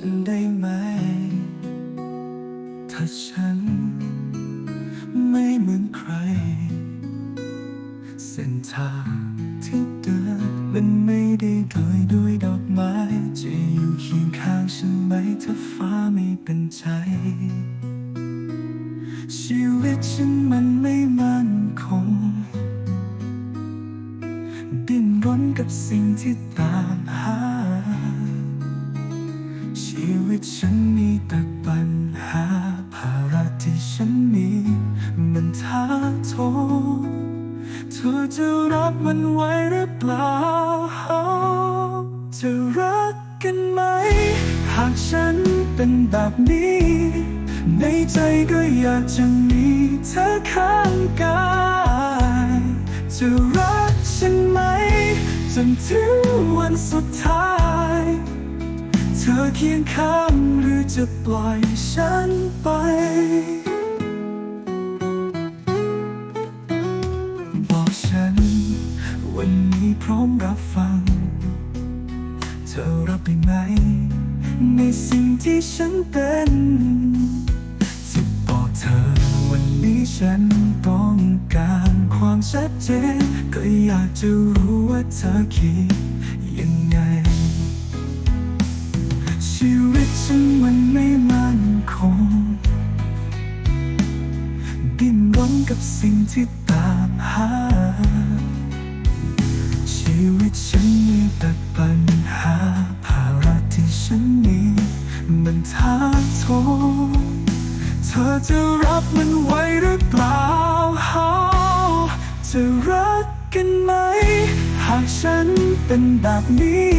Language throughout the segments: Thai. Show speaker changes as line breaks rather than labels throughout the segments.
ฉันได้ไหม ถ้าฉัน ไม่เหมือนใคร เส้นทางที่เดินมันไม่ได้โดยด้วยดอกไม้ จะอยู่เคียงข้างฉันไหมถ้าฟ้าไม่เป็นใจ ชีวิตฉันมันไม่มั่นคงดิ้นรนกับสิ่งที่ตามหา ตฉันมีแต่ปัญหาภาระที่ฉันมี มันท้าโทษเธอจะรับมันไว้หรือเปล่า จะรักกันไหม หากฉันเป็นแบบนี้ ในใจก็อยากจะมีเธอข้างกายจะรักฉันไหม จนถึงวันสุดท้าย อเคียงข้างหรือจะปล่อยฉันไปบอกฉัน วันนี้พร้อมรับฟัง เธอรับได้ไหม ในสิ่งที่ฉันเป็นจะบอกเธอวันนี้ฉันต้องการความชัดเจน ก็อยากจะรู้ว่าเธอคิดยัง ดิ้นรนกับสิ่งที่ตามหา ชีวิตฉันมีแต่ปัญหา ภาระที่ฉันมีมันท้าโทษเธอจะรับมันไว้หรือเปล่า จะรักกันไหม หากฉันเป็นแบบนี้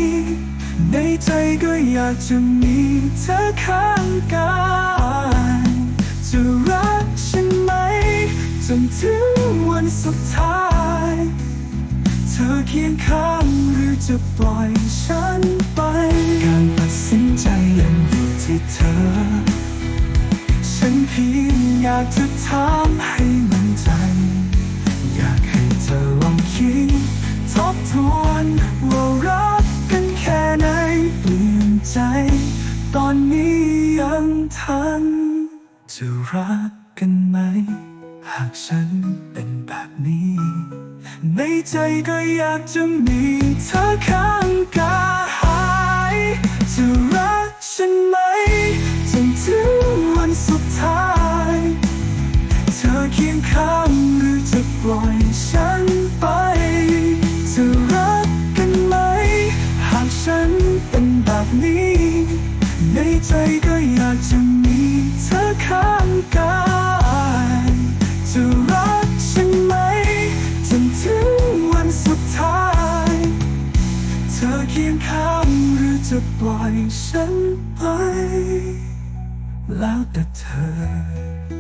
ในใจก็อยากจะมีเธอข้างกาย เคียงข้างหรือจะปล่อยฉันไปการตัดสินใจยังอยู่ที่เธอ ฉันเพียงอยากจะถามให้มั่นใจ อยากให้เธอลองคิดทบทวนว่ารักกันแค่ไหนเปลี่ยนใจ ตอนนี้ยังทันจะรักกันไหม หากฉันเป็นแบบนี้ ในใจก็อยากจะมีเธอข้างกายจะรักฉันไหมจนถึงวันสุดท้าย เธอเคียงข้างหรือจะปล่อยฉันไปจะรักกันไหม หากฉันเป็นแบบนี้ ในใจก็อยากจะมีเธอข้างกาย ปล่อยฉันไป แล้วแต่เธอ